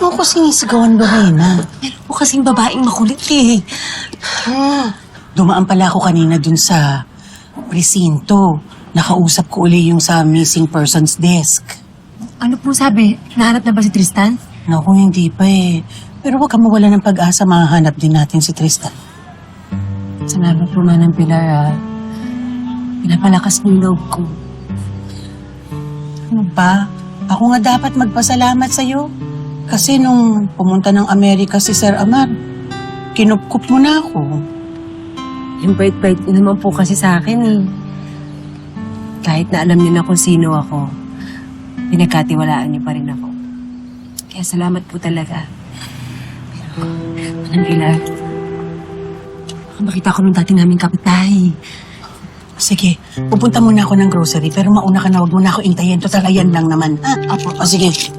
mo ako sinisigawan, Lorena. Meron po kasing babaeng makulit eh. Dumaan pala ako kanina dun sa presinto. Nakausap ko uli yung sa missing persons desk. Ano po sabi? Nahanap na ba si Tristan? Naku, hindi pa eh. Pero huwag ka mawala ng pag-asa, mahahanap din natin si Tristan. Salamat po, Manang Pilar. ah. Pinapalakas mo yung loob ko. Ano ba? Ako nga dapat magpasalamat sa'yo. Kasi nung pumunta ng Amerika si Sir Amar, kinupkup mo na ako. Yung bait-bait naman po kasi sa akin eh. Kahit na alam niyo na kung sino ako, pinagkatiwalaan niyo pa rin ako. Kaya salamat po talaga. Pero, Manang Pilar, baka makita ko nung dati naming kapitay. Sige, pupunta muna ako ng grocery, pero mauna ka na, huwag mo na ako intayin. Total, ayan lang naman. Ha? O sige.